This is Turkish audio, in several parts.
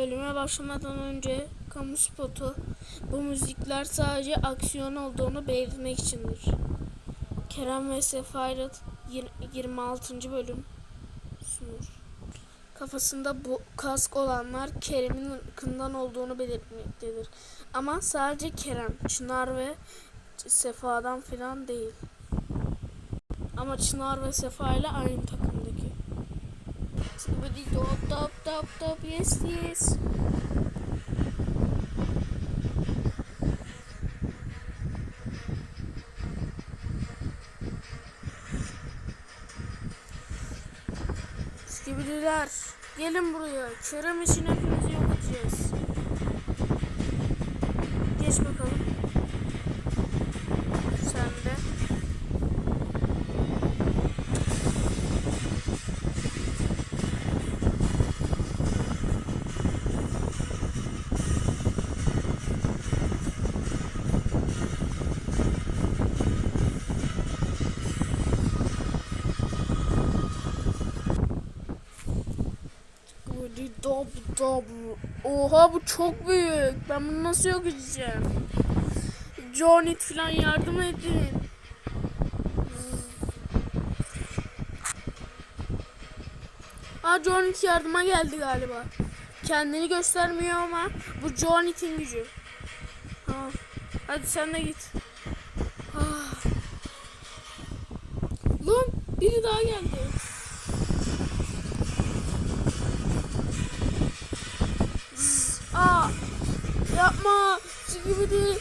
Bölüme başlamadan önce kamu spotu bu müzikler sadece aksiyon olduğunu belirtmek içindir. Kerem ve Sefaret 26. bölüm sunur. Kafasında bu kask olanlar Kerem'in ırkından olduğunu belirtmektedir. Ama sadece Kerem, Çınar ve Sefa'dan filan değil. Ama Çınar ve Sefa ile aynı takımdaki. Skibidi dop dop dop dop yes yes. Skibidiler gelin buraya. Kerem için hepimizi yok. Dop dop. Oha bu çok büyük. Ben bunu nasıl yok edeceğim? Johnny falan yardım edin. Aa Johnny yardıma geldi galiba. Kendini göstermiyor ama bu Johnny'nin gücü. Tamam. Hadi sen de git. Ah. Lan biri daha geldi. Aa, yapma. Skibidi.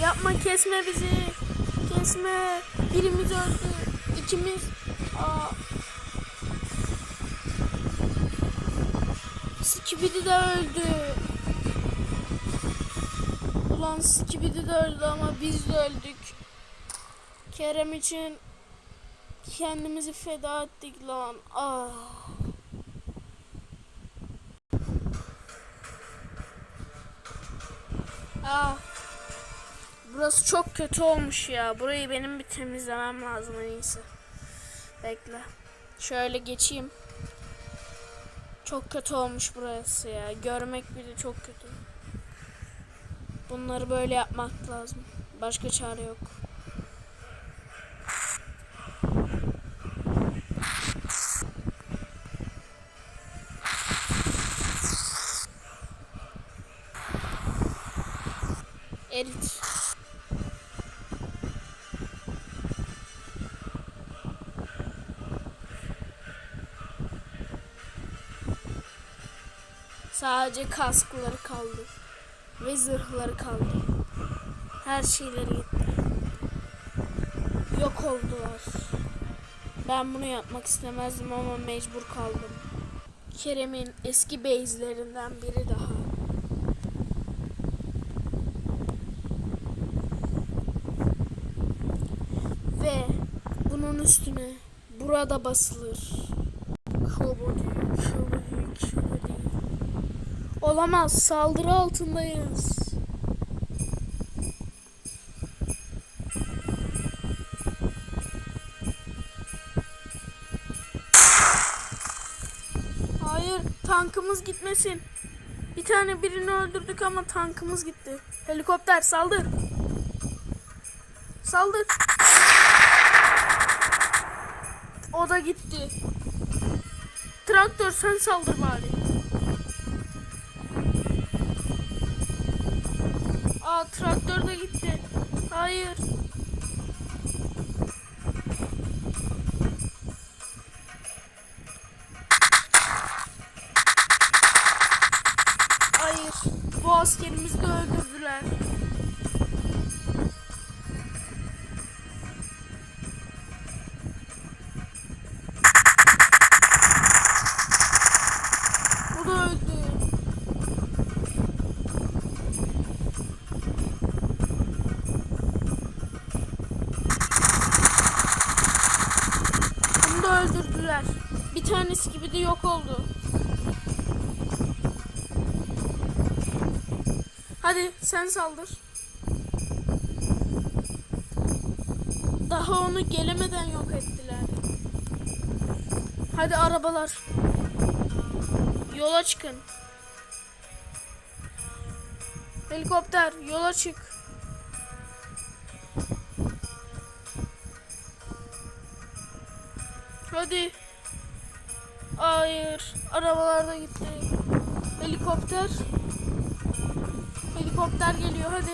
Yapma kesme bizi. Kesme. Birimiz öldü. İkimiz. Aa. Skibidi de öldü. Ulan Skibidi de öldü ama biz de öldük. Kerem için kendimizi feda ettik lan. Ah. Ah. Burası çok kötü olmuş ya. Burayı benim bir temizlemem lazım en iyisi. Bekle. Şöyle geçeyim. Çok kötü olmuş burası ya. Görmek bile çok kötü. Bunları böyle yapmak lazım. Başka çare yok. Erit. Sadece kaskları kaldı. Ve zırhları kaldı. Her şeyleri gitti. Yok oldular. Ben bunu yapmak istemezdim ama mecbur kaldım. Kerem'in eski base'lerinden biri daha. Ve bunun üstüne burada basılır. Kabadi, kabadi, kabadi. Olamaz, saldırı altındayız. Hayır, tankımız gitmesin. Bir tane birini öldürdük ama tankımız gitti. Helikopter saldır. Saldır. Da gitti. Traktör sen saldır bari. Aa traktör de gitti. Hayır. Gibi de yok oldu. Hadi sen saldır. Daha onu gelemeden yok ettiler. Hadi arabalar. Yola çıkın. Helikopter yola çık. Hadi. Hayır. Arabalar da gitti. Helikopter. Helikopter geliyor hadi.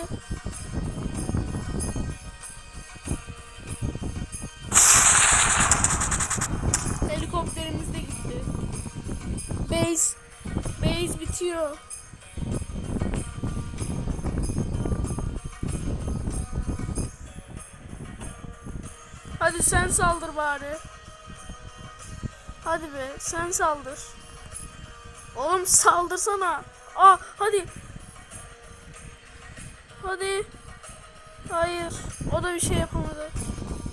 Helikopterimiz de gitti. Base. Base bitiyor. Hadi sen saldır bari. Hadi be sen saldır. Oğlum saldırsana. Aa hadi. Hadi. Hayır. O da bir şey yapamadı.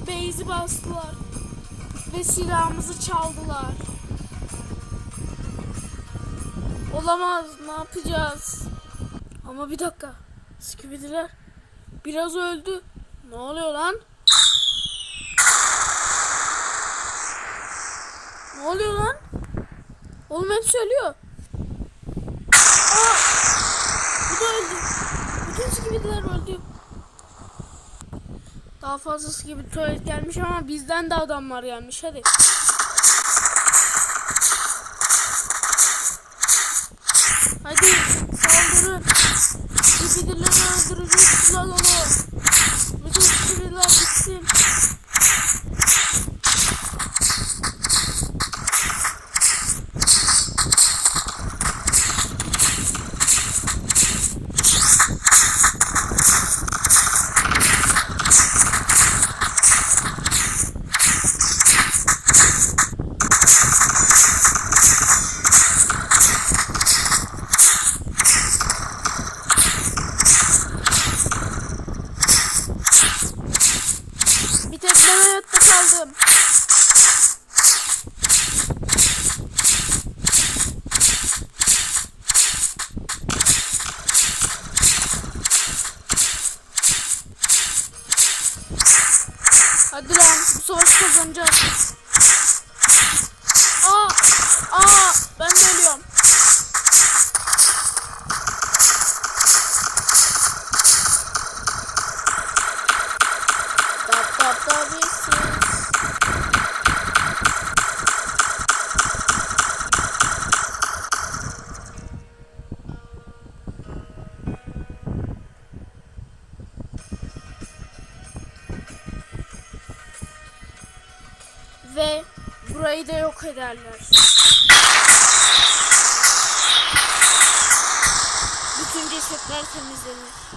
Base'i bastılar. Ve silahımızı çaldılar. Olamaz. Ne yapacağız? Ama bir dakika. Skibidi biraz öldü. Ne oluyor lan? Ne oluyor lan? Oğlum hep söylüyor. Aa! Bu da öldü. Bütün skibidiler öldü. Daha fazlası gibi tuvalet gelmiş ama bizden de adamlar gelmiş. Hadi. Hadi saldırın. Skibidileri öldüreceğiz lan onu. I'm just. Yok ederler. Bütün cesetler temizlenir.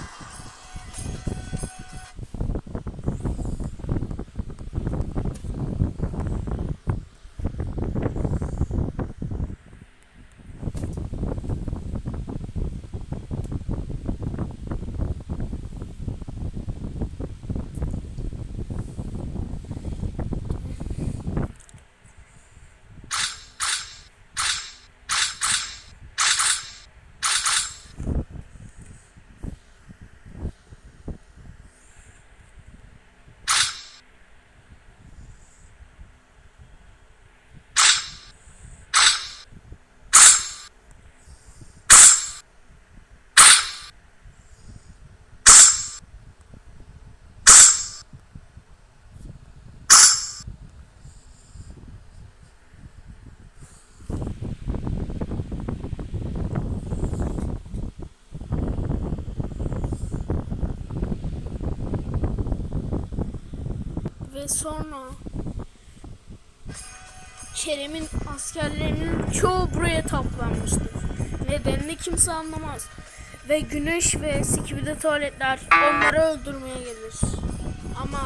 Ve sonra Kerem'in askerlerinin çoğu buraya toplanmıştır. Nedenini kimse anlamaz. Ve güneş ve sikibide tuvaletler onları öldürmeye gelir. Ama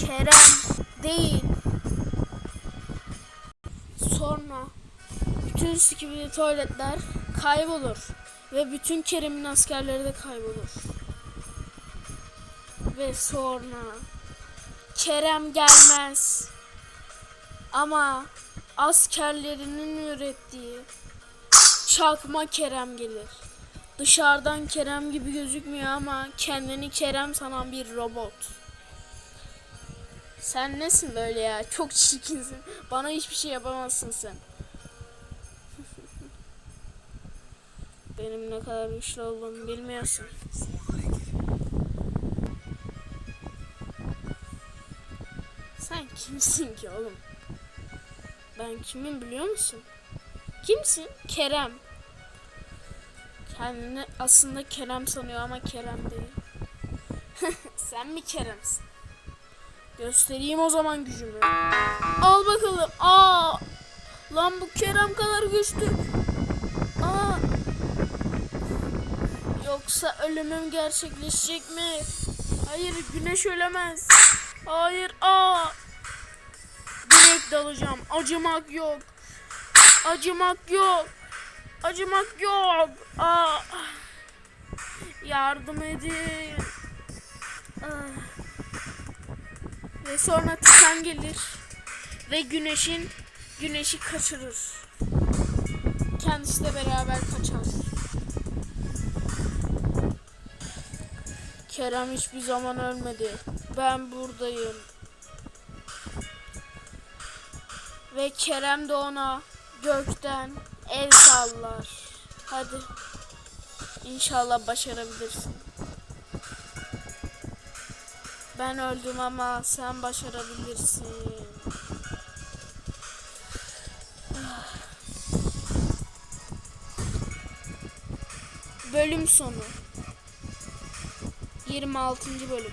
Kerem değil. Bütün sikibili tuvaletler kaybolur. Ve bütün Kerem'in askerleri de kaybolur. Ve sonra Kerem gelmez. Ama askerlerinin ürettiği çakma Kerem gelir. Dışarıdan Kerem gibi gözükmüyor ama kendini Kerem sanan bir robot. Sen nesin böyle ya? Çok çirkinsin. Bana hiçbir şey yapamazsın sen. Benim ne kadar güçlü olduğumu bilmiyorsun. Sen kimsin ki oğlum? Ben kimim biliyor musun? Kimsin? Kerem. Kendini aslında Kerem sanıyor ama Kerem değil. Sen mi Kerem'sin? Göstereyim o zaman gücümü. Al bakalım. Aa! Lan bu Kerem kadar güçlü. Aa! Yoksa ölümüm gerçekleşecek mi? Hayır, güneş ölemez. Hayır, aa! Direkt dalacağım. Acımak yok. Acımak yok. Acımak yok. Aa! Yardım edin. Ve sonra Titan gelir ve güneşin güneşi kaçırır. Kendisiyle beraber kaçar. Kerem hiçbir zaman ölmedi. Ben buradayım. Ve Kerem de ona gökten el sallar. Hadi. İnşallah başarabilirsin. Ben öldüm ama sen başarabilirsin. Bölüm sonu. 26. bölüm.